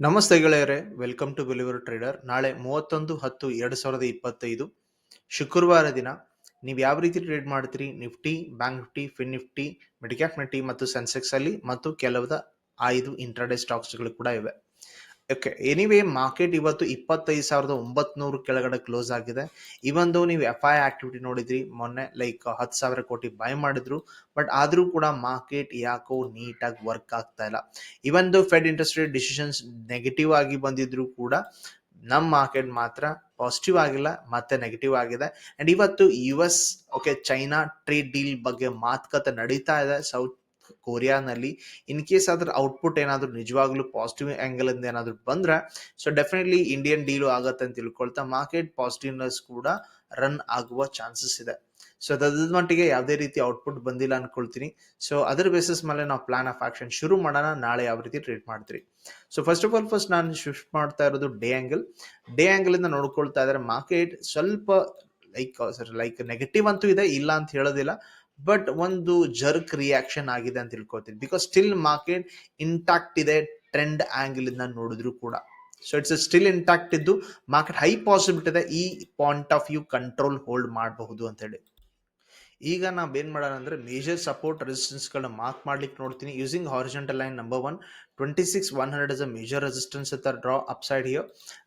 ನಮಸ್ತೆ ಗೆಳೆಯರೇ welcome to believer trader ನಾಳೆ ಮೂವತ್ತೊಂದು ಹತ್ತು ಎರಡು ಸಾವಿರದ ಇಪ್ಪತ್ತೈದು. ಶುಕ್ರವಾರ ದಿನ, ನೀವು ಯಾವ ರೀತಿ ಟ್ರೇಡ್ ಮಾಡ್ತೀರಿ? Nifty Bank Nifty Fin Nifty midcap Nifty ಮತ್ತು ಸೆನ್ಸೆಕ್ಸ್ ಅಲ್ಲಿ ಮತ್ತು ಕೆಲವದ ಐದು ಇಂಟ್ರಾಡೇ ಸ್ಟಾಕ್ಸ್ಗಳು ಕೂಡ ಇವೆ. ಓಕೆ ಎನಿವೇ ಮಾರ್ಕೆಟ್ ಇವತ್ತು ಇಪ್ಪತ್ತೈದು ಸಾವಿರದ ಒಂಬತ್ನೂರು ಕೆಳಗಡೆ ಕ್ಲೋಸ್ ಆಗಿದೆ. ಇವೊಂದು ನೀವು ಎಫ್ ಐ ಆಕ್ಟಿವಿಟಿ ನೋಡಿದ್ರಿ, ಮೊನ್ನೆ ಲೈಕ್ ಹತ್ತು ಸಾವಿರ ಕೋಟಿ ಬೈ ಮಾಡಿದ್ರು ಬಟ್ ಆದರೂ ಕೂಡ ಮಾರ್ಕೆಟ್ ಯಾಕೋ ನೀಟಾಗಿ ವರ್ಕ್ ಆಗ್ತಾ ಇಲ್ಲ. ಇವೊಂದು Fed interest rate decisions negative ಆಗಿ ಬಂದಿದ್ರು ಕೂಡ ನಮ್ಮ ಮಾರ್ಕೆಟ್ ಮಾತ್ರ ಪಾಸಿಟಿವ್ ಆಗಿಲ್ಲ, ಮತ್ತೆ ನೆಗೆಟಿವ್ ಆಗಿದೆ. ಅಂಡ್ ಇವತ್ತು U S okay China trade deal ಬಗ್ಗೆ ಮಾತುಕತೆ ನಡೀತಾ ಇದೆ. ಸೌತ್ ಕೊರಿಯಾನಲ್ಲಿ ಇನ್ ಕೇಸ್ ಅದ್ರ ಔಟ್ಪುಟ್ ಏನಾದ್ರು ನಿಜವಾಗ್ಲೂ ಪಾಸಿಟಿವ್ ಆಂಗಲ್ ಇಂದ ಏನಾದ್ರು ಬಂದ್ರೆ ಸೊ ಡೆಫಿನೆಟ್ಲಿ ಇಂಡಿಯನ್ ಡೀಲು ಆಗತ್ತೆ ಅಂತ ತಿಳ್ಕೊಳ್ತಾ ಮಾರ್ಕೆಟ್ ಪಾಸಿಟಿವ್ನೆಸ್ ಕೂಡ ರನ್ ಆಗುವ ಚಾನ್ಸಸ್ ಇದೆ. ಸೊ ಅದ್ರ ಮಟ್ಟಿಗೆ ಯಾವುದೇ ರೀತಿ ಔಟ್ಪುಟ್ ಬಂದಿಲ್ಲ ಅನ್ಕೊಳ್ತೀನಿ. ಸೊ ಅದರ ಬೇಸಿಸ್ ಮೇಲೆ ನಾವು ಪ್ಲಾನ್ ಆಫ್ ಆಕ್ಷನ್ ಶುರು ಮಾಡೋಣ. ನಾಳೆ ಯಾವ ರೀತಿ ಟ್ರೀಟ್ ಮಾಡ್ತೀರಿ. So first of all first ನಾನು ಶಿಫ್ಟ್ ಮಾಡ್ತಾ ಇರೋದು ಡೇ ಆಂಗಲ್ ಡೇ ಆಂಗಲ್ ಇಂದ ನೋಡ್ಕೊಳ್ತಾ ಇದ್ರೆ ಮಾರ್ಕೆಟ್ ಸ್ವಲ್ಪ ಲೈಕ್ ಸರ್ ಲೈಕ್ ನೆಗೆಟಿವ್ ಅಂತೂ ಇದೆ, ಇಲ್ಲ ಅಂತ ಹೇಳೋದಿಲ್ಲ. ಬಟ್ ಒಂದು ಜರ್ಕ್ ರಿಯಾಕ್ಷನ್ ಆಗಿದೆ ಅಂತ ತಿಳ್ಕೊತೀನಿ ಬಿಕಾಸ್ ಸ್ಟಿಲ್ ಮಾರ್ಕೆಟ್ ಇಂಟ್ಯಾಕ್ಟ್ ಇದೆ ಟ್ರೆಂಡ್ ಆಂಗಲ್ ಇಂದ ನೋಡಿದ್ರು ಕೂಡ. ಸೊ ಇಟ್ಸ್ ಸ್ಟಿಲ್ ಇಂಟ್ಯಾಕ್ಟ್ ಇದ್ದು ಮಾರ್ಕೆಟ್ ಹೈ ಪಾಸಿಬಿಲಿಟಿ ಇದೆ, ಈ point of view control hold ಮಾಡಬಹುದು ಅಂತ ಹೇಳಿ. ಈಗ ನಾವು ಏನ್ ಮಾಡೋಣ ಅಂದ್ರೆ ಮೇಜರ್ ಸಪೋರ್ಟ್ ರೆಸಿಸ್ಟೆನ್ಸ್ ಗಳನ್ನ ಮಾರ್ಕ್ ಮಾಡ್ಲಿಕ್ಕೆ ನೋಡ್ತೀನಿ. Using horizontal line number one twenty six one hundred is a major resistance ಅಂತ ಡ್ರಾ ಅಪ್ ಸೈಡ್ ಹಿಯೋ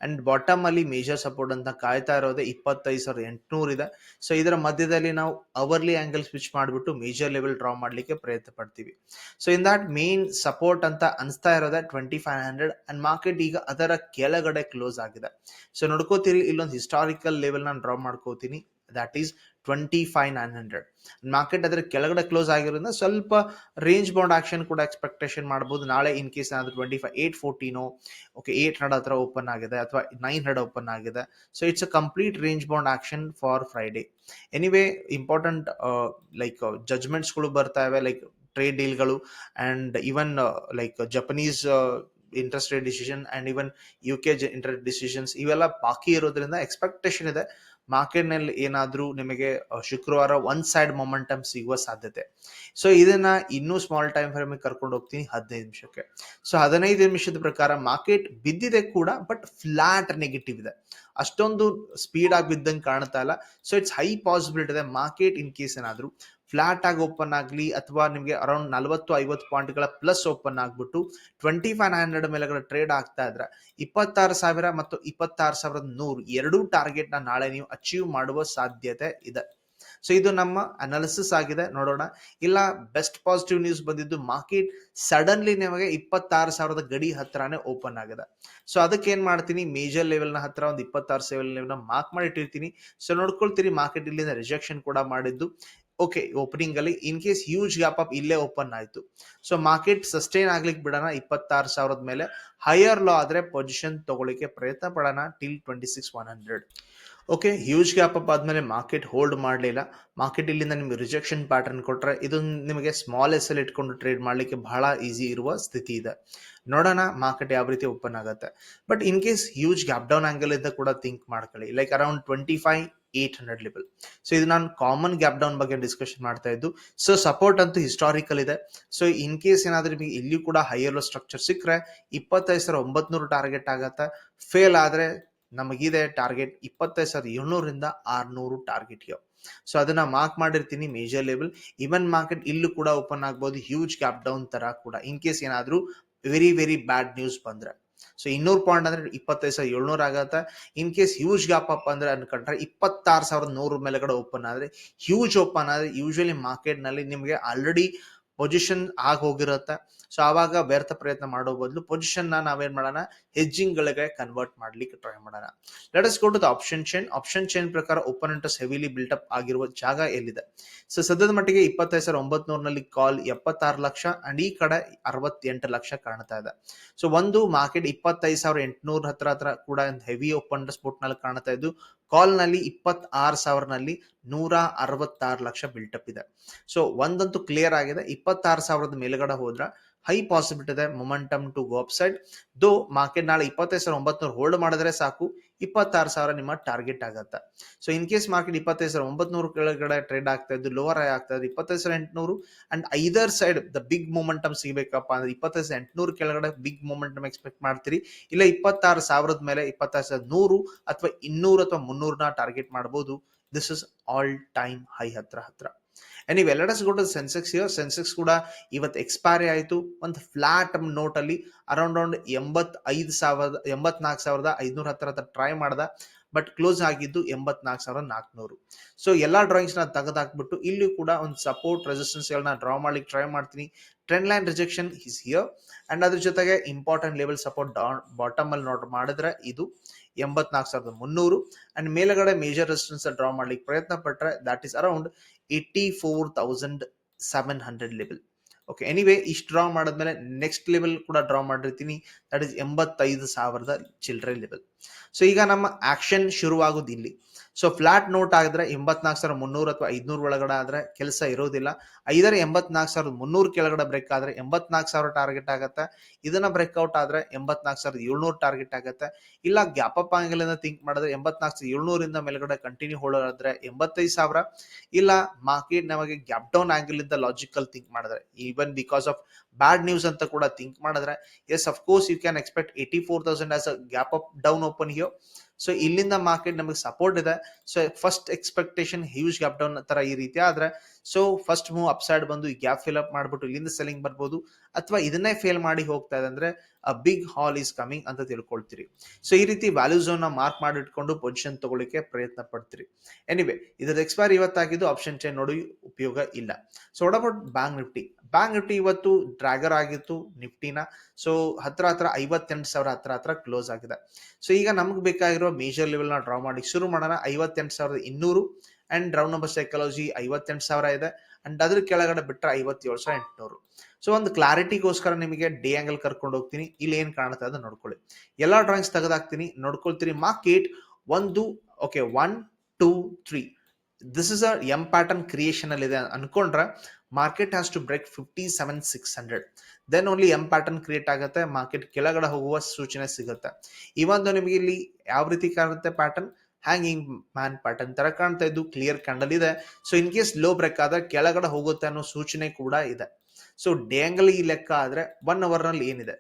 ಅಂಡ್ ಬಾಟಮ್ ಅಲ್ಲಿ ಮೇಜರ್ ಸಪೋರ್ಟ್ ಅಂತ ಕಾಯ್ತಾ ಇರೋದೇ ಇಪ್ಪತ್ತೈದು ಸಾವಿರದ ಎಂಟುನೂರು ಇದೆ. ಸೊ ಇದರ ಮಧ್ಯದಲ್ಲಿ ನಾವು ಅವರ್ಲಿ ಆ್ಯಂಗಲ್ ಸ್ವಿಚ್ ಮಾಡಿಬಿಟ್ಟು ಮೇಜರ್ ಲೆವೆಲ್ ಡ್ರಾ ಮಾಡ್ಲಿಕ್ಕೆ ಪ್ರಯತ್ನ ಪಡ್ತೀವಿ. So in that main support ಅಂತ ಅನಿಸ್ತಾ ಇರೋದೇ twenty five hundred and market ಈಗ ಅದರ ಕೆಳಗಡೆ ಕ್ಲೋಸ್ ಆಗಿದೆ. ಸೊ ನೋಡ್ಕೋತೀರಿ, ಇಲ್ಲೊಂದು ಹಿಸ್ಟಾರಿಕಲ್ ಲೆವೆಲ್ ನಾನು ಡ್ರಾ ಮಾಡ್ಕೋತೀನಿ. That is twenty five nine hundred market ಅದರ ಕೆಳಗಡೆ ಕ್ಲೋಸ್ ಆಗಿರೋದ್ರಿಂದ ಸ್ವಲ್ಪ ರೇಂಜ್ ಬೌಂಡ್ ಆಕ್ಷನ್ ಕೂಡ ಎಕ್ಸ್ಪೆಕ್ಟೇಷನ್ ಮಾಡಬಹುದು ನಾಳೆ ಇನ್ ಕೇಸ್ ಏನಾದ್ರು ಟ್ವೆಂಟಿ ಫೈವ್ ಏಟ್ ಫೋರ್ಟೀನೋ ಓಕೆ ಏಟ್ ಹಂಡ್ರೆಡ್ ಹತ್ರ ಓಪನ್ ಆಗಿದೆ ಅಥವಾ ನೈನ್ ಹಂಡ್ರೆಡ್ ಓಪನ್ ಆಗಿದೆ. So it's a complete range bound action for Friday anyway important like ಜಜ್ಮೆಂಟ್ಸ್ಗಳು ಬರ್ತಾ ಇವೆ like trade ಡೀಲ್ಗಳು and even like Japanese interest rate decision and even U K interest decisions ಇವೆಲ್ಲ ಬಾಕಿ ಇರೋದ್ರಿಂದ expectation ಇದೆ. ಮಾರ್ಕೆಟ್ನಲ್ಲಿ ಏನಾದ್ರೂ ನಿಮಗೆ ಶುಕ್ರವಾರ ಒನ್ ಸೈಡ್ ಮೊಮೆಂಟಮ್ ಸಿಗುವ ಸಾಧ್ಯತೆ. ಸೊ ಇದನ್ನ ಇನ್ನೂ ಸ್ಮಾಲ್ ಟೈಮ್ ಫ್ರೇಮ್ ಕರ್ಕೊಂಡು ಹೋಗ್ತೀನಿ ಹದಿನೈದು ನಿಮಿಷಕ್ಕೆ. ಸೊ ಹದಿನೈದು ನಿಮಿಷದ ಪ್ರಕಾರ ಮಾರ್ಕೆಟ್ ಬಿದ್ದಿದೆ ಕೂಡ ಬಟ್ ಫ್ಲಾಟ್ ನೆಗೆಟಿವ್ ಇದೆ. ಅಷ್ಟೊಂದು ಸ್ಪೀಡ್ ಆಗಿ ಬಿದ್ದಂಗೆ ಕಾಣ್ತಾ ಇಲ್ಲ. ಸೊ ಇಟ್ಸ್ ಹೈ ಪಾಸಿಬಿಲಿಟಿ ಇದೆ ಮಾರ್ಕೆಟ್ ಇನ್ ಕೇಸ್ ಏನಾದ್ರು. ಫ್ಲಾಟ್ ಆಗಿ ಓಪನ್ ಆಗಲಿ ಅಥವಾ ನಿಮಗೆ ಅರೌಂಡ್ ನಲವತ್ತು, ಐವತ್ತು ಪಾಯಿಂಟ್ಗಳ ಪ್ಲಸ್ ಓಪನ್ ಆಗ್ಬಿಟ್ಟು ಟ್ವೆಂಟಿ ಫೈವ್ ಹಂಡ್ರೆಡ್ ಮೇಲೆಗಳ ಟ್ರೇಡ್ ಆಗ್ತಾ ಇದ್ರೆ ಇಪ್ಪತ್ತಾರು ಸಾವಿರ ಮತ್ತು ಇಪ್ಪತ್ತಾರು ಸಾವಿರದ ನೂರು ಎರಡೂ ಟಾರ್ಗೆಟ್ನ ನಾಳೆ ನೀವು ಅಚೀವ್ ಮಾಡುವ ಸಾಧ್ಯತೆ ಇದೆ. ಸೊ ಇದು ನಮ್ಮ ಅನಾಲಿಸಿಸ್ ಆಗಿದೆ. ನೋಡೋಣ. ಇಲ್ಲ ಬೆಸ್ಟ್ ಪಾಸಿಟಿವ್ ನ್ಯೂಸ್ ಬಂದಿದ್ದು ಮಾರ್ಕೆಟ್ ಸಡನ್ಲಿ ನಿಮಗೆ ಇಪ್ಪತ್ತಾರು ಸಾವಿರದ ಗಡಿ ಹತ್ರನೇ ಓಪನ್ ಆಗಿದೆ. ಸೊ ಅದಕ್ಕೆ ಏನ್ ಮಾಡ್ತೀನಿ? ಮೇಜರ್ ಲೆವೆಲ್ನ ಹತ್ರ ಒಂದು ಇಪ್ಪತ್ತಾರು ಸೆವೆಲ್ ಲೆವೆಲ್ ಮಾರ್ಕ್ ಮಾಡಿ ಇಟ್ಟಿರ್ತೀನಿ ಸೊ ನೋಡ್ಕೊಳ್ತೀರಿ ಮಾರ್ಕೆಟ್ ಇಲ್ಲಿಂದ ರಿಜೆಕ್ಷನ್ ಕೂಡ ಮಾಡಿದ್ದು. ಓಕೆ ಓಪನಿಂಗ್ ಅಲ್ಲಿ in case huge gap up ಇಲ್ಲೇ ಓಪನ್ ಆಯ್ತು. ಸೊ ಮಾರ್ಕೆಟ್ ಸಸ್ಟೈನ್ ಆಗ್ಲಿಕ್ಕೆ ಬಿಡೋಣ ಇಪ್ಪತ್ತಾರು ಸಾವಿರದ ಮೇಲೆ. ಹೈಯರ್ ಲೋ ಆದ್ರೆ ಪೊಸಿಷನ್ ತಗೊಳ್ಳಿಕ್ಕೆ ಪ್ರಯತ್ನ ಪಡೋಣ till twenty six one hundred okay huge gap up ಆದ್ಮೇಲೆ ಮಾರ್ಕೆಟ್ ಹೋಲ್ಡ್ ಮಾಡಲಿಲ್ಲ. ಮಾರ್ಕೆಟ್ ಇಲ್ಲಿಂದ ನಿಮ್ಗೆ ರಿಜೆಕ್ಷನ್ ಪ್ಯಾಟರ್ನ್ ಕೊಟ್ರೆ ಇದು ನಿಮಗೆ ಸ್ಮಾಲ್ ಎಸ್ ಅಲ್ಲಿ ಇಟ್ಕೊಂಡು ಟ್ರೇಡ್ ಮಾಡ್ಲಿಕ್ಕೆ ಬಹಳ ಈಸಿ ಇರುವ ಸ್ಥಿತಿ ಇದೆ. ನೋಡೋಣ ಮಾರ್ಕೆಟ್ ಯಾವ ರೀತಿ ಓಪನ್ ಆಗುತ್ತೆ. But in case huge gap down angle ಇಂದ ಕೂಡ ಥಿಂಕ್ ಮಾಡ್ಕೊಳ್ಳಿ. Like around twenty five eight hundred level so ಇದು ನಾನು ಕಾಮನ್ ಗ್ಯಾಪ್ ಡೌನ್ ಬಗ್ಗೆ ಡಿಸ್ಕಷನ್ ಮಾಡ್ತಾ ಇದ್ದು ಸೊ ಸಪೋರ್ಟ್ ಅಂತೂ ಹಿಸ್ಟಾರಿಕಲ್ ಇದೆ. ಸೊ ಇನ್ ಕೇಸ್ ಏನಾದ್ರೂ ನಿಮಗೆ ಇಲ್ಲಿ ಕೂಡ ಹೈಯರ್ ಸ್ಟ್ರಕ್ಚರ್ ಸಿಕ್ಕರೆ, ಇಪ್ಪತ್ತೈದು ಸಾವಿರ ಒಂಬತ್ನೂರು ಟಾರ್ಗೆಟ್ ಆಗತ್ತೆ. ಫೇಲ್ ಆದ್ರೆ ನಮಗಿದೆ ಟಾರ್ಗೆಟ್ ಇಪ್ಪತ್ತೈದು ಸಾವಿರದ ಏಳ್ನೂರಿಂದ ಆರ್ನೂರು ಟಾರ್ಗೆಟ್ ಸೊ ಅದನ್ನ ಮಾರ್ಕ್ ಮಾಡಿರ್ತೀನಿ ಮೇಜರ್ ಲೆವೆಲ್ ಇವನ್ ಮಾರ್ಕೆಟ್ ಇಲ್ಲೂ ಕೂಡ ಓಪನ್ ಆಗ್ಬೋದು ಹ್ಯೂಜ್ ಗ್ಯಾಪ್ ಡೌನ್ ತರ ಕೂಡ. ಇನ್ ಕೇಸ್ ಏನಾದ್ರೂ ವೆರಿ ವೆರಿ ಬ್ಯಾಡ್ ನ್ಯೂಸ್ ಬಂದ್ರೆ. ಸೊ ಇನ್ನೂರು ಪಾಯಿಂಟ್ ಅಂದ್ರೆ ಇಪ್ಪತ್ತೈದು ಸಾವಿರ, ಏಳ್ನೂರ ಆಗತ್ತೆ. In case huge gap up ಅಂದ್ರೆ ಅನ್ಕೊಂಡ್ರೆ ಇಪ್ಪತ್ತಾರು ಸಾವಿರದ ನೂರು ಮೇಲೆಗಡೆ ಓಪನ್ ಆದ್ರೆ ಹ್ಯೂಜ್ ಓಪನ್ ಆದ್ರೆ ಯೂಶಲಿ ಮಾರ್ಕೆಟ್ನಲ್ಲಿ ನಿಮಗೆ ಆಲ್ರೆಡಿ ಪೊಸಿಷನ್ ಆಗಿ ಹೋಗಿರುತ್ತೆ ಸೊ ಆವಾಗ ವ್ಯರ್ಥ ಪ್ರಯತ್ನ ಮಾಡೋ ಬದಲು ಪೊಸಿಷನ್ನ ನಾವೇನ್ ಮಾಡೋಣ? ಹೆಜ್ಜಿಂಗ್ಗಳಿಗೆ ಕನ್ವರ್ಟ್ ಮಾಡ್ಲಿಕ್ಕೆ ಟ್ರೈ ಮಾಡೋಣ. Let us go to the option chain option chain ಪ್ರಕಾರ open interest heavily built up ಆಗಿರುವ ಜಾಗ ಎಲ್ಲಿದೆ? ಸೊ ಸದ್ಯದ ಮಟ್ಟಿಗೆ ಇಪ್ಪತ್ತೈದು ಸಾವಿರ ಒಂಬತ್ನೂರಿನಲ್ಲಿ ಕಾಲ್ ಎಪ್ಪತ್ತಾರು ಲಕ್ಷ ಅಂಡ್ ಈ ಕಡೆ ಅರವತ್ತೆಂಟು ಲಕ್ಷ ಕಾಣ್ತಾ ಇದೆ. ಸೊ ಒಂದು ಮಾರ್ಕೆಟ್ ಇಪ್ಪತ್ತೈದು ಸಾವಿರ ಎಂಟುನೂರ ಹತ್ರ ಹತ್ರ ಕೂಡ ಹೆವಿ ಓಪನ್ ಸ್ಪೋರ್ಟ್ನಲ್ಲಿ ಕಾಣ್ತಾ ಇದ್ದು ಕಾಲ್ನಲ್ಲಿ ಇಪ್ಪತ್ತಾರು ಸಾವಿರನಲ್ಲಿ ನೂರ ಅರವತ್ತಾರು ಲಕ್ಷ ಬಿಲ್ಟಪ್ ಇದೆ. ಸೊ ಒಂದಂತೂ ಕ್ಲಿಯರ್ ಆಗಿದೆ. ಇಪ್ಪತ್ತಾರು ಸಾವಿರದ ಮೇಲ್ಗಡೆ ಹೋದ್ರ ಹೈ ಪಾಸಿಬಿಲಿಟಿ ಇದೆ momentum to go upside though market ನಾಳೆ ಇಪ್ಪತ್ತೈದು ಸಾವಿರ ಒಂಬತ್ನೂರು ಹೋಲ್ಡ್ ಮಾಡಿದ್ರೆ ಸಾಕು, ಇಪ್ಪತ್ತಾರು ಸಾವಿರ ನಿಮ್ಮ ಟಾರ್ಗೆಟ್ ಆಗತ್ತೆ. ಸೊ ಇನ್ ಕೇಸ್ ಮಾರ್ಕೆಟ್ ಇಪ್ಪತ್ತೈದು ಸಾವಿರ ಒಂಬತ್ನೂರು ಕೆಳಗಡೆ ಟ್ರೇಡ್ ಆಗ್ತಾ ಇದ್ದು ಲೋವರ್ ಆಗಿ ಆಗ್ತಾ ಇದ್ದು, ಇಪ್ಪತ್ತೈದು ಸಾವಿರ ಎಂಟುನೂರು and either side the big momentum ಸಿಗಬೇಕಪ್ಪ ಅಂದ್ರೆ ಇಪ್ಪತ್ತೈದು ಸಾವಿರ ಎಂಟುನೂರು ಕೆಳಗಡೆ ಬಿಗ್ ಮೂಮೆಂಟಮ್ ಎಕ್ಸ್ಪೆಕ್ಟ್ ಮಾಡ್ತೀರಿ. ಇಲ್ಲ ಇಪ್ಪತ್ತಾರು ಸಾವಿರದ ಮೇಲೆ ಇಪ್ಪತ್ತಾರು ಸಾವಿರದ ನೂರು ಅಥವಾ ಇನ್ನೂರು ಅಥವಾ ಮುನ್ನೂರನ್ನ ಟಾರ್ಗೆಟ್ ಮಾಡ್ಬೋದು. This is all time high ಹತ್ರ ಹತ್ರ. Anyway let us go to Sensex here Sensex ಕೂಡ ಇವತ್ತು ಎಕ್ಸ್ಪೈರಿ ಆಯಿತು ಒಂದು ಫ್ಲಾಟ್ ನೋಟ್ ಅಲ್ಲಿ ಅರೌಂಡ್ ಅರೌಂಡ್ ಎಂಬತ್ತೈದು ಸಾವಿರದ, ಎಂಬತ್ನಾಲ್ಕು ಸಾವಿರದ ಐದುನೂರ ಹತ್ರ ಹತ್ರ ಟ್ರೈ ಮಾಡ್ದ. ಬಟ್ ಕ್ಲೋಸ್ ಆಗಿದ್ದು ಎಂಬತ್ನಾಲ್ಕು ಸಾವಿರದ ನಾಲ್ಕುನೂರು. ಸೊ ಎಲ್ಲ ಡ್ರಾಯಿಂಗ್ಸ್ನ ತೆಗೆದಾಕ್ಬಿಟ್ಟು ಇಲ್ಲಿ ಕೂಡ ಒಂದು ಸಪೋರ್ಟ್ ರೆಸಿಸ್ಟೆನ್ಸ್ ಗಳನ್ನ ಡ್ರಾ ಮಾಡ್ಲಿಕ್ಕೆ ಟ್ರೈ ಮಾಡ್ತೀನಿ. Trend line rejection is here and ಅದ್ರ ಜೊತೆಗೆ ಇಂಪಾರ್ಟೆಂಟ್ ಲೆವೆಲ್ ಸಪೋರ್ಟ್ ಬಾಟಮ್ ಅಲ್ಲಿ ನೋಟ್ ಮಾಡಿದ್ರೆ ಇದು ಎಂಬತ್ನಾಲ್ಕು ಸಾವಿರದ ಮುನ್ನೂರು. ಅಂಡ್ ಮೇಲ್ಗಡೆ ಮೇಜರ್ ರೆಸಿಸ್ಟೆನ್ಸ್ ಡ್ರಾ ಮಾಡ್ಲಿಕ್ಕೆ ಪ್ರಯತ್ನ ಪಟ್ಟರೆ that is around thousand seven hundred level okay anyway ಇಷ್ಟು ಡ್ರಾ ಮಾಡಿದ್ಮೇಲೆ ನೆಕ್ಸ್ಟ್ ಲೆವೆಲ್ ಕೂಡ ಡ್ರಾ ಮಾಡಿರ್ತೀನಿ. ದಟ್ ಇಸ್ ಎಂಬತ್ತೈದು ಸಾವಿರದ ಚಿಲ್ಲರೆ ಲೆವೆಲ್ ಸೊ ಈಗ ನಮ್ಮ ಆಕ್ಷನ್ ಶುರುವಾಗೋದು ಇಲ್ಲಿ ಸೊ ಫ್ಲಾಟ್ ನೋಟ್ ಆಗಿದ್ರೆ ಎಂಬತ್ನಾಲ್ಕು ಸಾವಿರ ಮುನ್ನೂರು ಅಥವಾ ಐದ್ನೂರು ಒಳಗಡೆ ಆದ್ರೆ ಕೆಲಸ ಇರೋದಿಲ್ಲ. ಐದರ ಎಂಬತ್ನಾಲ್ಕು ಸಾವಿರದ ಮುನ್ನೂರು ಕೆಳಗಡೆ ಬ್ರೇಕ್ ಆದ್ರೆ ಎಂಬತ್ನಾಲ್ಕು ಸಾವಿರ ಟಾರ್ಗೆಟ್ ಆಗತ್ತೆ. ಇದನ್ನ ಬ್ರೇಕ್ಔಟ್ ಆದ್ರೆ ಎಂಬತ್ನಾಲ್ಕು ಸಾವಿರದ ಏಳ್ನೂರು ಟಾರ್ಗೆಟ್ ಆಗತ್ತೆ. ಇಲ್ಲ ಗ್ಯಾಪ್ ಅಪ್ ಆಂಗಲ್ ಇಂದ ಥಿಂಕ್ ಮಾಡಿದ್ರೆ ಎಂಬತ್ನಾಲ್ಕು ಸಾವಿರದ ಏಳ್ನೂರಿಂದ ಮೇಲ್ಗಡೆ ಕಂಟಿನ್ಯೂ ಹೋಳೋದ್ರೆ ಎಂಬತ್ತೈದು ಸಾವಿರ. ಇಲ್ಲ ಮಾರ್ಕೆಟ್ ನಮಗೆ ಗ್ಯಾಪ್ ಡೌನ್ ಆಂಗಲ್ ಇಂದ ಲಾಜಿಕಲ್ ಥಿಂಕ್ ಮಾಡಿದ್ರೆ even because of bad news ಅಂತ ಕೂಡ ಥಿಂಕ್ ಮಾಡಿದ್ರೆ as of course you can expect eighty four thousand as a gap up down open ಹಿಯೋ so ಇಲ್ಲಿಂದ ಮಾರ್ಕೆಟ್ ನಮಗೆ ಸಪೋರ್ಟ್ ಇದೆ. So first expectation huge gap down ತರ ಈ ರೀತಿ ಆದ್ರೆ so first move upside ಬಂದು ಈ ಗ್ಯಾಪ್ ಫಿಲ್ ಅಪ್ ಮಾಡ್ಬಿಟ್ಟು ಇಲ್ಲಿಂದ ಸೆಲ್ಲಿಂಗ್ ಬರ್ಬೋದು ಅಥವಾ ಇದನ್ನೇ ಫೇಲ್ ಮಾಡಿ ಹೋಗ್ತಾ ಇದೆ ಅಂದ್ರೆ a big haul is coming ಅಂತ ತಿಳ್ಕೊಳ್ತೀರಿ. ಸೊ ಈ ರೀತಿ ವ್ಯಾಲ್ಯೂ ಝೋನ್ನ ಮಾರ್ಕ್ ಮಾಡಿ ಇಟ್ಕೊಂಡು ಪೊಸಿಷನ್ ತಗೊಳ್ಳಿಕ್ಕೆ ಪ್ರಯತ್ನ ಪಡ್ತೀರಿ. ಎನಿವೆ ಇದರ ಎಕ್ಸ್ಪೈರ್ ಇವತ್ತಾಗಿದ್ದು ಆಪ್ಷನ್ ಚೈನ್ ನೋಡಿ ಉಪಯೋಗ ಇಲ್ಲ. So what about bank Nifty bank Nifty ಇವತ್ತು ಡ್ರ್ಯಾಗರ್ ಆಗಿತ್ತು ನಿಫ್ಟಿನ ಸೊ ಹತ್ರ ಹತ್ರ ಐವತ್ತೆಂಟು ಸಾವಿರ ಹತ್ರ ಹತ್ರ ಕ್ಲೋಸ್ ಆಗಿದೆ. ಸೊ ಈಗ ನಮ್ಗೆ ಬೇಕಾಗಿರೋ ಮೇಜರ್ ಲೆವೆಲ್ನ ಡ್ರಾ ಮಾಡಿ, ಶುರು ಮಾಡೋಣ. ಐವತ್ತೆಂಟು ಸಾವಿರದ ಇನ್ನೂರು ಅಂಡ್ ರೌಂಡ್ ನಂಬರ್ ಸೈಕಾಲಜಿ ಐವತ್ತೆಂಟು ಸಾವಿರ ಇದೆ. ಅಂಡ್ ಅದ್ರ ಕೆಳಗಡೆ ಬಿಟ್ಟರೆ ಐವತ್ತೇಳು ಸಾವಿರ ಎಂಟುನೂರು. ಸೊ ಒಂದು ಕ್ಲಾರಿಟಿಗೋಸ್ಕರ ನಿಮಗೆ ಡಿ ಆಂಗಲ್ ಕರ್ಕೊಂಡು ಹೋಗ್ತೀನಿ. ಇಲ್ಲಿ ಏನ್ ಕಾಣುತ್ತೆ ಅದು ನೋಡ್ಕೊಳ್ಳಿ. ಎಲ್ಲ ಡ್ರಾಯಿಂಗ್ಸ್ ತೆಗೆದಾಕ್ತೀನಿ. ಮಾರ್ಕ್ ಏಟ್ ಒಂದು okay one two three this is a M pattern creation ಅಲ್ಲಿ ಇದೆ ಅನ್ಕೊಂಡ್ರೆ market has to break fifty seven six hundred then only M pattern create ಆಗುತ್ತೆ. ಮಾರ್ಕೆಟ್ ಕೆಳಗಡೆ ಹೋಗುವ ಸೂಚನೆ ಸಿಗುತ್ತೆ. ಇವೊಂದು ನಿಮಗೆ ಇಲ್ಲಿ ಯಾವ ರೀತಿ ಕಾಣುತ್ತೆ ಪ್ಯಾಟರ್ನ್ ಹ್ಯಾಂಗಿಂಗ್ ಮ್ಯಾನ್ ಪ್ಯಾಟರ್ನ್ ತರ ಕಾಣ್ತಾ ಇದ್ದು ಕ್ಲಿಯರ್ ಕ್ಯಾಂಡಲ್ ಇದೆ so in case low break ಆದ್ರೆ ಕೆಳಗಡೆ ಹೋಗುತ್ತೆ ಅನ್ನೋ ಸೂಚನೆ ಕೂಡ ಇದೆ. ಸೊ ಡ್ಯಾಂಗಲ್ ಈ ಲೆಕ್ಕ ಆದ್ರೆ ಒನ್ ಅವರ್ನಲ್ಲಿ ಏನಿದೆ?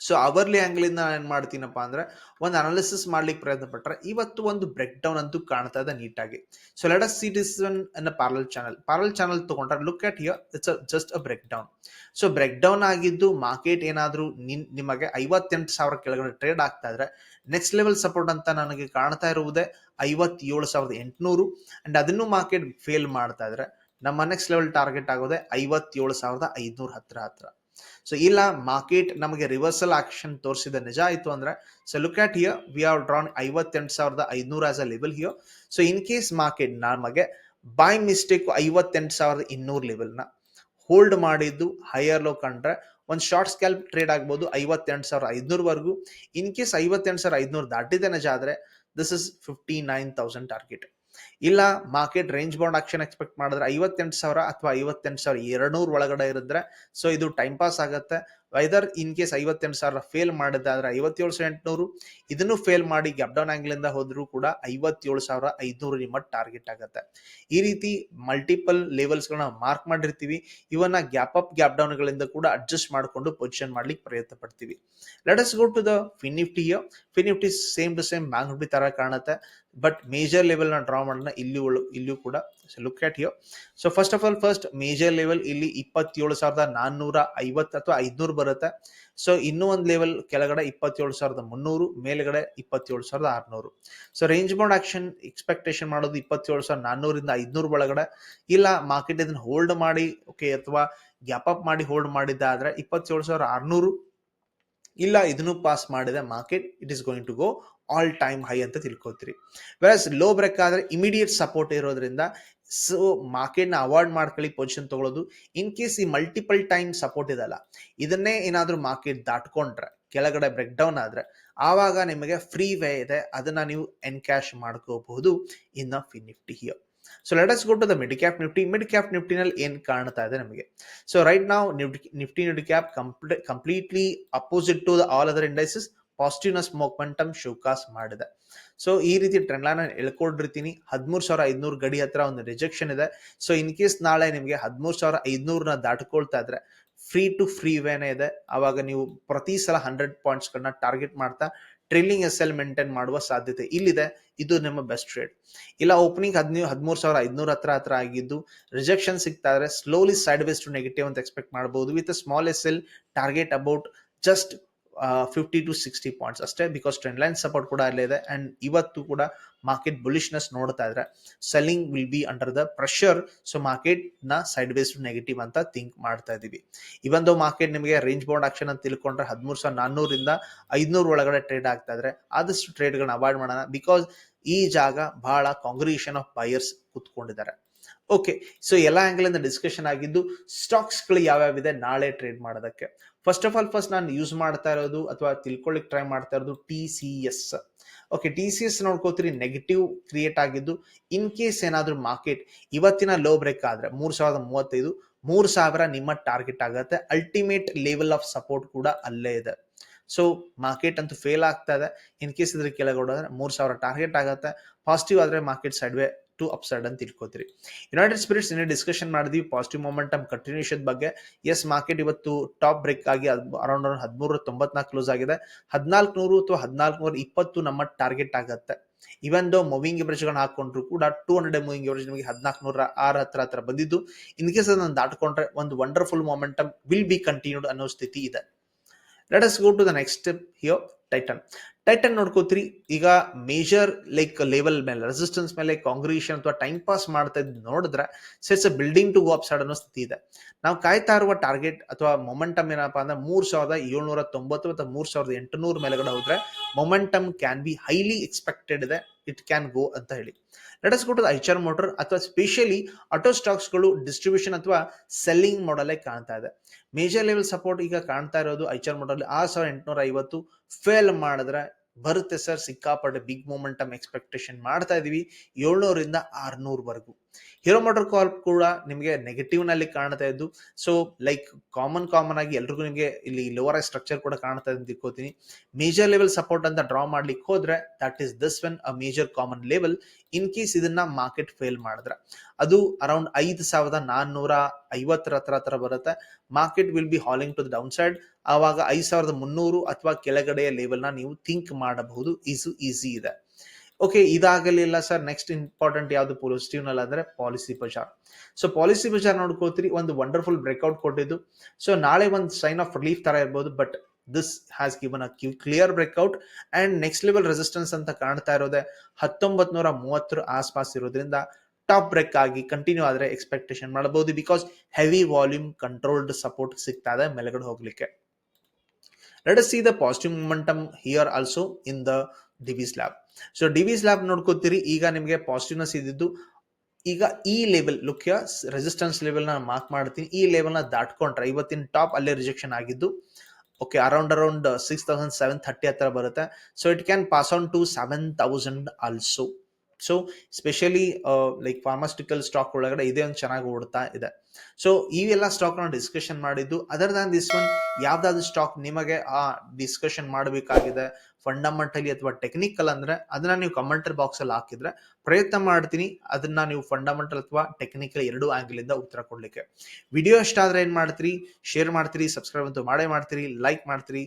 ಸೊ ಅವರ್ಲಿ ಆಂಗಲ್ ಇಂದ ನಾನು ಏನ್ ಮಾಡ್ತೀನಪ್ಪ ಅಂದ್ರೆ ಒಂದು ಅನಾಲಿಸಿಸ್ ಮಾಡ್ಲಿಕ್ಕೆ ಪ್ರಯತ್ನ ಪಟ್ರೆ ಇವತ್ತು ಒಂದು ಬ್ರೇಕ್ ಡೌನ್ ಅಂತೂ ಕಾಣ್ತಾ ಇದೆ ನೀಟಾಗಿ. So let us see this on parallel channel parallel channel ತಗೊಂಡ್ರೆ look at here it's just a break down so break down ಆಗಿದ್ದು ಮಾರ್ಕೆಟ್ ಏನಾದರೂ ನಿಮಗೆ ಐವತ್ತೆಂಟು ಸಾವಿರ ಕೆಳಗಡೆ ಟ್ರೇಡ್ ಆಗ್ತಾ ಇದ್ರೆ ನೆಕ್ಸ್ಟ್ ಲೆವೆಲ್ ಸಪೋರ್ಟ್ ಅಂತ ನನಗೆ ಕಾಣ್ತಾ ಇರುವುದೇ ಐವತ್ತೇಳು ಸಾವಿರದ ಎಂಟುನೂರು. ಅಂಡ್ ಅದನ್ನು ಮಾರ್ಕೆಟ್ ಫೇಲ್ ಮಾಡ್ತಾ ಇದ್ರೆ ನಮ್ಮ ನೆಕ್ಸ್ಟ್ ಲೆವೆಲ್ ಟಾರ್ಗೆಟ್ ಆಗೋದೆ ಐವತ್ತೇಳು ಸಾವಿರದ ಐದುನೂರ ಹತ್ರ ಹತ್ರ. ಸೊ ಇಲ್ಲ ಮಾರ್ಕೆಟ್ ನಮಗೆ ರಿವರ್ಸಲ್ ಆಕ್ಷನ್ ತೋರಿಸಿದ. ನಿಜ ಆಯ್ತು ಅಂದ್ರೆ so look at here we are drawn ಐವತ್ತೆಂಟು ಸಾವಿರದ ಐದ್ನೂರ as a level here so in case market ನಮಗೆ ಬೈ ಮಿಸ್ಟೇಕ್ ಐವತ್ತೆಂಟು ಸಾವಿರದ ಇನ್ನೂರು ಲೆವೆಲ್ನ ಹೋಲ್ಡ್ ಮಾಡಿದ್ದು ಹೈಯರ್ ಲೋ ಕಂಡ್ರೆ ಒಂದು ಶಾರ್ಟ್ ಸ್ಕ್ಯಾಲ್ಪ್ ಟ್ರೇಡ್ ಆಗ್ಬೋದು, ಐವತ್ತೆಂಟು ಸಾವಿರ ಐದ್ನೂರವರೆಗೂ ಇನ್ ಕೇಸ್ ಐವತ್ತೆಂಟು ಸಾವಿರ ಐದ್ನೂರು ದಾಟಿದೆ ನಜ ಆದ್ರೆ this is fifty nine thousand target ಇಲ್ಲ market range bound action expect ಮಾಡಿದ್ರೆ ಐವತ್ತೆಂಟು ಸಾವಿರ ಅಥವಾ ಐವತ್ತೆಂಟು ಸಾವಿರ ಎರಡ್ನೂರು ಒಳಗಡೆ ಇರಿದ್ರೆ ಸೊ ಇದು ಟೈಮ್ ಪಾಸ್ ಆಗುತ್ತೆ. ವೈದರ್ ಇನ್ ಕೇಸ್ ಐವತ್ತೆಂಟು ಸಾವಿರ ಫೇಲ್ ಮಾಡಿದ್ರೆ ಐವತ್ತೇಳು ಸಾವಿರ ಎಂಟುನೂರು, ಇದನ್ನು ಫೇಲ್ ಮಾಡಿ ಗ್ಯಾಪ್ ಡೌನ್ ಆಂಗಲ್ ಇಂದ ಹೋದ್ರೂ ಕೂಡ ಐವತ್ತೇಳು ಸಾವಿರ ಐದ್ನೂರು ನಿಮ್ಮ ಟಾರ್ಗೆಟ್ ಆಗುತ್ತೆ. ಈ ರೀತಿ ಮಲ್ಟಿಪಲ್ ಲೆವೆಲ್ಸ್ ಗಳನ್ನ ಮಾರ್ಕ್ ಮಾಡಿರ್ತೀವಿ. ಇವನ್ನ ಗ್ಯಾಪ್ ಅಪ್ ಗ್ಯಾಪ್ ಡೌನ್ ಗಳಿಂದ ಕೂಡ ಅಡ್ಜಸ್ಟ್ ಮಾಡಿಕೊಂಡು ಪೊಸಿಷನ್ ಮಾಡ್ಲಿಕ್ಕೆ ಪ್ರಯತ್ನ ಪಡ್ತೀವಿ. Let us go to the FinNifty FinNifty same to same bank ತರ ಕಾಣುತ್ತೆ. ಬಟ್ ಮೇಜರ್ ಲೆವೆಲ್ನ ಡ್ರಾ ಮಾಡೋಣ ಇಲ್ಲಿ ಇಲ್ಲಿಯೂ ಕೂಡ look at yo so first of all first major level ಇಲ್ಲಿ ಇಪ್ಪತ್ತೇಳು ಸಾವಿರದ ನಾನ್ನೂರ ಐವತ್ ಅಥವಾ ಐದ್ನೂರು ಬರುತ್ತೆ. ಸೊ ಇನ್ನೂ ಒಂದು ಲೆವೆಲ್ ಕೆಳಗಡೆ ಇಪ್ಪತ್ತೇಳು ಸಾವಿರದ ಮುನ್ನೂರು, ಮೇಲ್ಗಡೆ ಇಪ್ಪತ್ತೇಳು ಸಾವಿರದ ಆರ್ನೂರು. So range bound action expectation ಮಾಡೋದು ಇಪ್ಪತ್ತೇಳು ಸಾವಿರದ ನಾನ್ನೂರಿಂದ ಐದ್ನೂರು ಒಳಗಡೆ. ಇಲ್ಲ ಮಾರ್ಕೆಟ್ ಇದನ್ನ ಹೋಲ್ಡ್ ಮಾಡಿ ಓಕೆ ಅಥವಾ ಗ್ಯಾಪ್ ಅಪ್ ಮಾಡಿ ಹೋಲ್ಡ್ ಮಾಡಿದ್ದಾದ್ರೆ ಇಪ್ಪತ್ತೇಳು ಸಾವಿರದ ಆರ್ನೂರು. ಇಲ್ಲ, ಇದನ್ನು ಪಾಸ್ ಮಾಡಿದೆ market it is going to go all time high ಅಂತ ತಿಳ್ಕೊತೀರಿ. ವೆರಸ್ ಲೋ ಬ್ರೇಕ್ ಆದ್ರೆ ಇಮಿಡಿಯೇಟ್ ಸಪೋರ್ಟ್ ಇರೋದ್ರಿಂದ ಸೊ ಮಾರ್ಕೆಟ್ನ ಅವಾಯ್ಡ್ ಮಾಡ್ಕೊಳ್ಳಿ ಪೊಸಿಷನ್ ತಗೊಳ್ಳೋದು ಇನ್ ಕೇಸ್ ಈ ಮಲ್ಟಿಪಲ್ ಟೈಮ್ ಸಪೋರ್ಟ್ ಇದಲ್ಲ ಇದನ್ನೇ ಏನಾದ್ರೂ ಮಾರ್ಕೆಟ್ ದಾಟ್ಕೊಂಡ್ರೆ, ಕೆಳಗಡೆ ಬ್ರೇಕ್ ಡೌನ್ ಆದ್ರೆ, ಆವಾಗ ನಿಮಗೆ ಫ್ರೀ ವೇ ಇದೆ, ಅದನ್ನ ನೀವು ಎನ್ಕ್ಯಾಶ್ ಮಾಡ್ಕೋಬಹುದು in phi Nifty here so let us go to the mid cap Nifty mid cap ನಿಫ್ಟಿನಲ್ಲಿ ಏನ್ ಕಾಣ್ತಾ ಇದೆ ನಮಗೆ? ಸೊ ರೈಟ್ ನಾವು Nifty Nifty cap completely opposite to the all other indices positiveness momentum showcase ಮಾಡಿದೆ. So ಈ ರೀತಿ trend line ಎಳ್ಕೊಂಡಿರ್ತೀನಿ. ಹದಿಮೂರು ಸಾವಿರ ಐದ್ನೂರು ಗಡಿ ಹತ್ರ ಒಂದು ರಿಜೆಕ್ಷನ್ ಇದೆ. ಸೊ ಇನ್ ಕೇಸ್ ನಾಳೆ ನಿಮಗೆ ಹದಿಮೂರು ಸಾವಿರ ಐದ್ನೂರನ್ನ ದಾಟ್ಕೊಳ್ತಾ ಇದ್ರೆ ಫ್ರೀ ಟು ಫ್ರೀ ವೇನೇ ಇದೆ. ಅವಾಗ ನೀವು ಪ್ರತಿ ಸಲ ಹಂಡ್ರೆಡ್ ಪಾಯಿಂಟ್ಸ್ಗಳನ್ನ ಟಾರ್ಗೆಟ್ ಮಾಡ್ತಾ ಟ್ರೇಲಿಂಗ್ ಎಸ್ ಎಲ್ ಮೇಂಟೈನ್ ಮಾಡುವ ಸಾಧ್ಯತೆ ಇಲ್ಲಿದೆ. ಇದು ನಿಮ್ಮ ಬೆಸ್ಟ್ ಟ್ರೇಡ್ ಇಲ್ಲ ಓಪನಿಂಗ್ ಹದಿನೈದು, ಹದಿಮೂರು ಸಾವಿರ ಐದ್ನೂರ ಹತ್ರ ಹತ್ರ ಆಗಿದ್ದು ರಿಜೆಕ್ಷನ್ ಸಿಗ್ತಾ ಇದ್ರೆ slowly sideways to negative ಅಂತ ಎಕ್ಸ್ಪೆಕ್ಟ್ ಮಾಡಬಹುದು with small S L target about just fifty to sixty points ಅಷ್ಟೇ ಬಿಕಾಸ್ ಟ್ರೆಂಡ್ ಲೈನ್ ಸಪೋರ್ಟ್ ಕೂಡ ಅಲ್ಲೇ ಇದೆ. ಅಂಡ್ ಇವತ್ತು ಕೂಡ ಮಾರ್ಕೆಟ್ ಬುಲಿಶ್ನೆಸ್ ನೋಡ್ತಾ ಇದ್ರೆ selling will be under the pressure so ಮಾರ್ಕೆಟ್ನ side base negative ಅಂತ ಥಿಂಕ್ ಮಾಡ್ತಾ ಇದೀವಿ. ಇವೊಂದು ಮಾರ್ಕೆಟ್ ನಿಮಗೆ ರೇಂಜ್ ಬೌಂಡ್ ಆಕ್ಷನ್ ಅಂತ ತಿಳ್ಕೊಂಡ್ರೆ ಹದಿಮೂರು ಸಾವಿರ ನಾನ್ನೂರಿಂದ ಐದ್ನೂರು ಒಳಗಡೆ ಟ್ರೇಡ್ ಆಗ್ತಾ ಇದ್ರೆ ಆದಷ್ಟು ಟ್ರೇಡ್ಗಳನ್ನ ಅವಾಯ್ಡ್ ಮಾಡೋಣ ಬಿಕಾಸ್ ಈ ಜಾಗ ಬಹಳ ಕಾಂಗ್ರಿಗೇಷನ್ ಆಫ್ ಬೈಯರ್ಸ್ ಕುತ್ಕೊಂಡಿದ್ದಾರೆ. ಓಕೆ ಸೊ ಎಲ್ಲ ಆಂಗಲ್ ಇಂದ ಡಿಸ್ಕಷನ್ ಆಗಿದ್ದು ಸ್ಟಾಕ್ಸ್ಗಳು ಯಾವ್ಯಾವಿದೆ ನಾಳೆ ಟ್ರೇಡ್ ಮಾಡೋದಕ್ಕೆ. ಫಸ್ಟ್ ಆಫ್ ಆಲ್ ಫಸ್ಟ್ ನಾನು ಯೂಸ್ ಮಾಡ್ತಾ ಇರೋದು ಅಥವಾ ತಿಳ್ಕೊಳ್ಳಿಕ್ ಟ್ರೈ ಮಾಡ್ತಾ ಇರೋದು T C S okay T C S ನೋಡ್ಕೋತೀರಿ negative create ಆಗಿದ್ದು ಇನ್ ಕೇಸ್ ಏನಾದ್ರೂ ಮಾರ್ಕೆಟ್ ಇವತ್ತಿನ ಲೋ ಬ್ರೇಕ್ ಆದ್ರೆ ಮೂರ್ ಸಾವಿರದ ಮೂವತ್ತೈದು, ಮೂರ್ ಸಾವಿರ ನಿಮ್ಮ ಟಾರ್ಗೆಟ್ ಆಗುತ್ತೆ. ಅಲ್ಟಿಮೇಟ್ ಲೆವೆಲ್ ಆಫ್ ಸಪೋರ್ಟ್ ಕೂಡ ಅಲ್ಲೇ ಇದೆ. ಸೊ ಮಾರ್ಕೆಟ್ ಅಂತೂ ಫೇಲ್ ಆಗ್ತಾ ಇದೆ. ಇನ್ ಕೇಸ್ ಇದ್ರ ಕೆಳಗೆ ಮೂರು ಸಾವಿರ ಟಾರ್ಗೆಟ್ ಆಗುತ್ತೆ. ಪಾಸಿಟಿವ್ ಆದರೆ market sideway to upside ಅಂತ ತಿಳ್ಕೊತೀರಿ. ಯುನೈಟೆಡ್ ಸ್ಪಿರಿಟ್ಸ್ ಇನ್ನೇ ಡಿಸ್ಕಷನ್ ಮಾಡಿದ್ವಿ ಪಾಸಿಟಿವ್ ಮೊಮೆಂಟಮ್ ಕಂಟಿನ್ಯೂಷನ್ ಬಗ್ಗೆ. ಎಸ್ ಮಾರ್ಕೆಟ್ ಇವತ್ತು ಟಾಪ್ ಬ್ರೇಕ್ ಆಗಿ ಅರೌಂಡ್ ಹದಿಮೂರ, ತೊಂಬತ್ನಾಲ್ಕು ಕ್ಲೋಸ್ ಆಗಿದೆ. ಹದಿನಾಲ್ಕು ನೂರು ಅಥವಾ ಹದಿನಾಲ್ಕು ನೂರ ಇಪ್ಪತ್ತು ನಮ್ಮ ಟಾರ್ಗೆಟ್ ಆಗುತ್ತೆ. ಇವನ್ ದೋ ಮೂವಿಂಗ್ ಗಳನ್ನ ಹಾಕೊಂಡ್ರು ಕೂಡ ಟೂ ಹಂಡ್ರೆಡ್ ಮೂವಿಂಗ್ ಎವರೇಜ್ ನಿಮಗೆ ಹದಿನಾಲ್ಕು ನೂರ ಆರು ಹತ್ರ ಹತ್ರ ಬಂದಿದ್ದು. ಇನ್ ಕೇಸ್ ಅದನ್ನ ದಾಟ್ಕೊಂಡ್ರೆ ಒಂದು wonderful momentum will be continued ಅನ್ನೋ ಸ್ಥಿತಿ ಇದೆ. Let us go to the next here Titan Titan ನೋಡ್ಕೋತೀರಿ, ಈಗ ಮೇಜರ್ ಲೈಕ್ ಲೆವೆಲ್ ಮೇಲೆ ರೆಸಿಸ್ಟೆನ್ಸ್ ಮೇಲೆ ಕಾಂಗ್ರೀಷನ್ ಅಥವಾ ಟೈಮ್ ಪಾಸ್ ಮಾಡ್ತಾ ಇದ್ದು ನೋಡಿದ್ರೆ sets building to upside ಅನ್ನೋ ಸ್ಥಿತಿ ಇದೆ. ನಾವು ಕಾಯ್ತಾ ಇರುವ ಟಾರ್ಗೆಟ್ ಅಥವಾ ಮೊಮೆಂಟಮ್ ಏನಪ್ಪಾ ಅಂದ್ರೆ ಮೂರ್ ಸಾವಿರದ ಏಳ್ನೂರ ತೊಂಬತ್ತು ಅಥವಾ ಮೂರ್ ಸಾವಿರದ ಎಂಟುನೂರು ಮೇಲೆಗಡೆ ಹೋದ್ರೆ momentum can be highly expected ಇದೆ ಇಟ್ ಕ್ಯಾನ್ ಗೋ ಅಂತ ಹೇಳಿ. Let us go to Eicher Motor ಅಥವಾ ಸ್ಪೆಷಲಿ ಆಟೋ ಸ್ಟಾಕ್ಸ್ಗಳು ಡಿಸ್ಟ್ರಿಬ್ಯೂಷನ್ ಅಥವಾ ಸೆಲ್ಲಿಂಗ್ ಮಾಡಲೇ ಕಾಣ್ತಾ ಇದೆ. ಮೇಜರ್ ಲೆವೆಲ್ ಸಪೋರ್ಟ್ ಈಗ ಕಾಣ್ತಾ ಇರೋದು ಐಚರ್ ಮೋಟರ್ ಆರ್ ಸಾವಿರದ ಎಂಟುನೂರ ಐವತ್ತು ಫೇಲ್ ಮಾಡಿದ್ರೆ ಬರುತ್ತೆ ಸರ್. ಸಿಕ್ಕಾಪಟ್ಟೆ ಬಿಗ್ ಮೂಮೆಂಟಮ್ ಎಕ್ಸ್ಪೆಕ್ಟೇಷನ್ ಮಾಡ್ತಾ ಇದೀವಿ. ಏಳ್ನೂರಿಂದ ಆರ್ನೂರ್ವರೆಗೂ. ಹೀರೋ ಮೋಟರ್ ಕಾರ್ಪ್ ಕೂಡ ನಿಮಗೆ ನೆಗೆಟಿವ್ನಲ್ಲಿ ಕಾಣ್ತಾ ಇದ್ದು ಸೊ ಲೈಕ್ ಕಾಮನ್ ಕಾಮನ್ ಆಗಿ ಎಲ್ರಿಗೂ ನಿಮಗೆ ಇಲ್ಲಿ ಲೋವರ್ ಸ್ಟ್ರಕ್ಚರ್ ಕೂಡ ಕಾಣ್ತಾ ಇದೆ ಅಂತ ತಿಳ್ಕೊತೀನಿ. ಮೇಜರ್ ಲೆವೆಲ್ ಸಪೋರ್ಟ್ ಅಂತ ಡ್ರಾ ಮಾಡ್ಲಿಕ್ಕೆ ಹೋದ್ರೆ that is this when a major common level in case ಇದನ್ನ ಮಾರ್ಕೆಟ್ ಫೇಲ್ ಮಾಡಿದ್ರೆ. ಅದು ಅರೌಂಡ್ ಐದು ಸಾವಿರದ ನಾನ್ನೂರ ಐವತ್ತರ ಹತ್ರ ಹತ್ರ ಬರುತ್ತೆ. Market will be hauling to the downside ಆವಾಗ ಐದು ಸಾವಿರದ ಮುನ್ನೂರು ಅಥವಾ ಕೆಳಗಡೆಯ ಲೆವೆಲ್ನ ನೀವು ಥಿಂಕ್ ಮಾಡಬಹುದು. ಈಸು ಈಸಿ ಇದೆ. ಓಕೆ ಇದಾಗಲಿಲ್ಲ ಸರ್ ನೆಕ್ಸ್ಟ್ ಇಂಪಾರ್ಟೆಂಟ್ ಯಾವ್ದು ಪಾಸಿಟಿವ್ನಲ್ಲಿ ಅಂದ್ರೆ policy Bazaar so policy Bazaar ನೋಡ್ಕೋತೀರಿ ಒಂದು ವಂಡರ್ಫುಲ್ ಬ್ರೇಕ್ಔಟ್ ಕೊಟ್ಟಿದ್ದು. ಸೊ ನಾಳೆ ಒಂದು ಸೈನ್ ಆಫ್ ರಿಲೀಫ್ ತರ ಇರ್ಬೋದು but this has given a clear breakout and next level resistance ಅಂತ ಕಾಣ್ತಾ ಇರೋದೆ ಹತ್ತೊಂಬತ್ ನೂರ ಮೂವತ್ತರ ಆಸ್ಪಾಸ್ ಇರೋದ್ರಿಂದ ಟಾಪ್ ಬ್ರೇಕ್ ಆಗಿ ಕಂಟಿನ್ಯೂ ಆದ್ರೆ ಎಕ್ಸ್ಪೆಕ್ಟೇಷನ್ ಮಾಡಬಹುದು because heavy volume controlled support ಸಿಗ್ತಾ ಇದೆ ಮೆಲಗಡೆ ಹೋಗ್ಲಿಕ್ಕೆ. Let see the positive momentum here also in the Divi's lab so Divi's lab ನೋಡ್ಕೋತೀರಿ, ಈಗ ನಿಮಗೆ ಪಾಸಿಟಿವ್ನೆಸ್ ಇದ್ದಿದ್ದು, ಈಗ ಈ ಲೆವೆಲ್ ಲುಕ್ಯ ರೆಸಿಸ್ಟೆನ್ಸ್ ಲೆವೆಲ್ನ ಮಾರ್ಕ್ ಮಾಡ್ತೀನಿ. ಈ ಲೆವೆಲ್ನ ದಾಟ್ಕೊಂಡ್ರೆ, ಇವತ್ತಿನ ಟಾಪ್ ಅಲ್ಲೇ ರಿಜೆಕ್ಷನ್ ಆಗಿದ್ದು okay around around six thousand seven thirty ಹತ್ರ ಬರುತ್ತೆ. So it can pass on to seven thousand also so specially like pharmaceutical stock ಒಳಗಡೆ ಇದೇ ಒಂದು ಚೆನ್ನಾಗಿ ಓಡ್ತಾ ಇದೆ. ಸೊ ಇವೆಲ್ಲ ಸ್ಟಾಕ್ ನಾವು ಡಿಸ್ಕಷನ್ ಮಾಡಿದ್ದು. ಅದರ್ ದಾನ್ ದಿಸ್ ಒನ್ ಯಾವ್ದಾದ್ರು ಸ್ಟಾಕ್ ನಿಮಗೆ ಆ ಡಿಸ್ಕಷನ್ ಮಾಡಬೇಕಾಗಿದೆ ಫಂಡಮೆಂಟಲಿ ಅಥವಾ ಟೆಕ್ನಿಕಲ್ ಅಂದ್ರೆ ಅದನ್ನ ನೀವು ಕಮೆಂಟರ್ ಬಾಕ್ಸ್ ಅಲ್ಲಿ ಹಾಕಿದ್ರೆ ಪ್ರಯತ್ನ ಮಾಡ್ತೀನಿ. ಅದನ್ನ ನೀವು ಫಂಡಮೆಂಟಲ್ ಅಥವಾ ಟೆಕ್ನಿಕಲ್ ಎರಡು ಆಂಗಲ್ ಇಂದ ಉತ್ತರ ಕೊಡ್ಲಿಕ್ಕೆ. ವಿಡಿಯೋ ಇಷ್ಟ ಆದ್ರೆ ಏನ್ ಮಾಡ್ತೀರಿ? ಶೇರ್ ಮಾಡ್ತೀರಿ ಸಬ್ಸ್ಕ್ರೈಬ್ ಅಂತೂ ಮಾಡೇ ಮಾಡ್ತೀರಿ ಲೈಕ್ ಮಾಡ್ತೀರಿ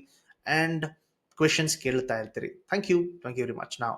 ಅಂಡ್ ಕ್ವೆಶನ್ಸ್ ಕೇಳ್ತಾ ಇರ್ತೀರಿ. Thank you thank you very much ನಾವು